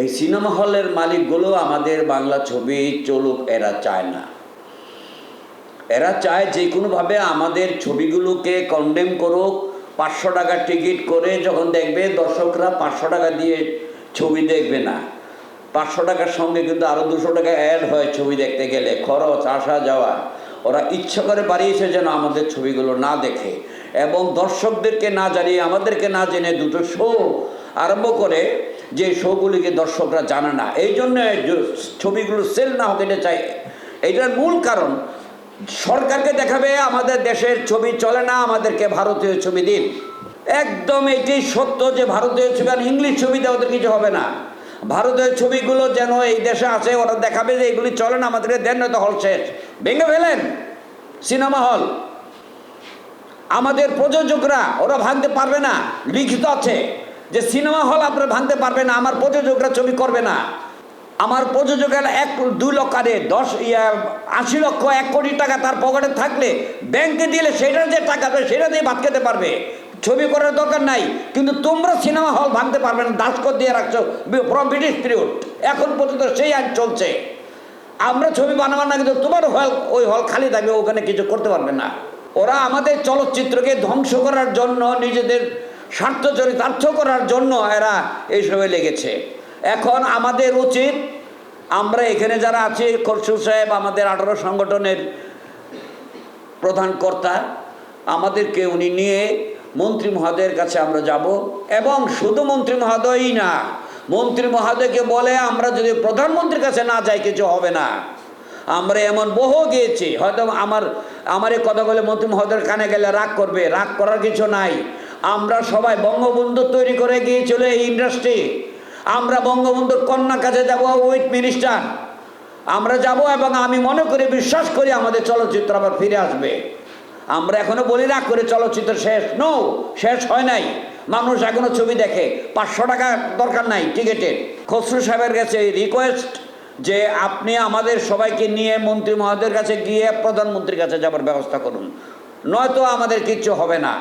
এই সিনেমা হলের মালিকগুলো আমাদের বাংলা ছবি চলুক, এরা চায় না। এরা চায় যে কোনোভাবে আমাদের ছবিগুলোকে কন্ডেম করুক, পাঁচশো টাকা টিকিট করে যখন দেখবে দর্শকরা পাঁচশো টাকা দিয়ে ছবি দেখবে না। পাঁচশো টাকার সঙ্গে কিন্তু আরও দুশো টাকা অ্যাড হয় ছবি দেখতে গেলে, খরচ, আসা যাওয়া। ওরা ইচ্ছা করে বাড়িয়েছে যেন আমাদের ছবিগুলো না দেখে এবং দর্শকদেরকে না জানিয়ে, আমাদেরকে না জেনে দুটো শো আরম্ভ করে যে শোগুলিকে দর্শকরা জানে না। এই জন্য ছবিগুলো সেল না হোক, এটা চাই। এইটার মূল কারণ, সরকারকে দেখাবে আমাদের দেশের ছবি চলে না, আমাদেরকে ভারতীয় ছবি দিন। একদম এটি সত্য যে ভারতীয় ছবি আর ইংলিশ ছবিতে ওদের কিছু হবে না। ভারতের ছবিগুলো যেন এই দেশে আছে, ওরা দেখাবে যে এগুলি চলে না আমাদেরকে দেন নয়তো হল শেষ। ভেঙে ফেলেন সিনেমা হল। আমাদের প্রযোজকরা, ওরা ভাঙতে পারবে না, লিখিত আছে। যে সিনেমা হল আপনারা ভাঙতে পারবে না, আমার প্রযোজকরা ছবি করবে না। আমার প্রযোজকের এক, দুই লক্ষ আরে দশ আশি লক্ষ, এক কোটি টাকা তার পকেটে থাকলে ব্যাংকে দিলে সেটার যে টাকা সেটা দিয়ে ভাত খেতে পারবে। ছবি করার দরকার নাই, কিন্তু তোমরা সিনেমা হল ভাঙতে পারবে না দাসকর দিয়ে রাখছো ব্রিটিশ পিরিয়ড এখন পর্যন্ত সেই আইন চলছে। আমরা ছবি বানাবো না, কিন্তু তোমার হল, ওই হল খালি থাকবে, ওখানে কিছু করতে পারবে না। ওরা আমাদের চলচ্চিত্রকে ধ্বংস করার জন্য নিজেদের স্বার্থ চরিতার্থ করার জন্য এরা এইসবে লেগেছে। এখন আমাদের উচিত, আমরা এখানে যারা আছি খরসু সাহেব আমাদের আঠারো সংগঠনের প্রধান কর্তা, আমাদেরকে উনি নিয়ে মন্ত্রী মহোদয়ের কাছে আমরা যাব। এবং শুধু মন্ত্রী মহোদয়ই না, মন্ত্রী মহোদয়কে বলে আমরা যদি প্রধানমন্ত্রীর কাছে না যাই, কিছু হবে না। আমরা এমন বহু গিয়েছি, হয়তো আমার আমার এই কথা বলে মন্ত্রী মহোদয়ের কানে গেলে রাগ করবে, রাগ করার কিছু নাই। আমরা সবাই বঙ্গবন্ধু তৈরি করে গিয়েছিল এই ইন্ডাস্ট্রি। আমরা বঙ্গবন্ধুর কন্যা কাছে যাব উইথ মিনিস্টার। আমরা যাব এবং আমি মনে করি, বিশ্বাস করি আমাদের চলচ্চিত্র আবার ফিরে আসবে। আমরা এখনও বলি না, করে চলচ্চিত্র শেষ। নো শেষ হয় নাই। মানুষ এখনও ছবি দেখে। পাঁচশো টাকা দরকার নাই টিকিটের। খসরু সাহেবের কাছে রিকোয়েস্ট যে আপনি আমাদের সবাইকে নিয়ে মন্ত্রী মহোদয়ের কাছে গিয়ে প্রধানমন্ত্রীর কাছে যাবার ব্যবস্থা করুন। নয়তো আমাদের কিচ্ছু হবে না।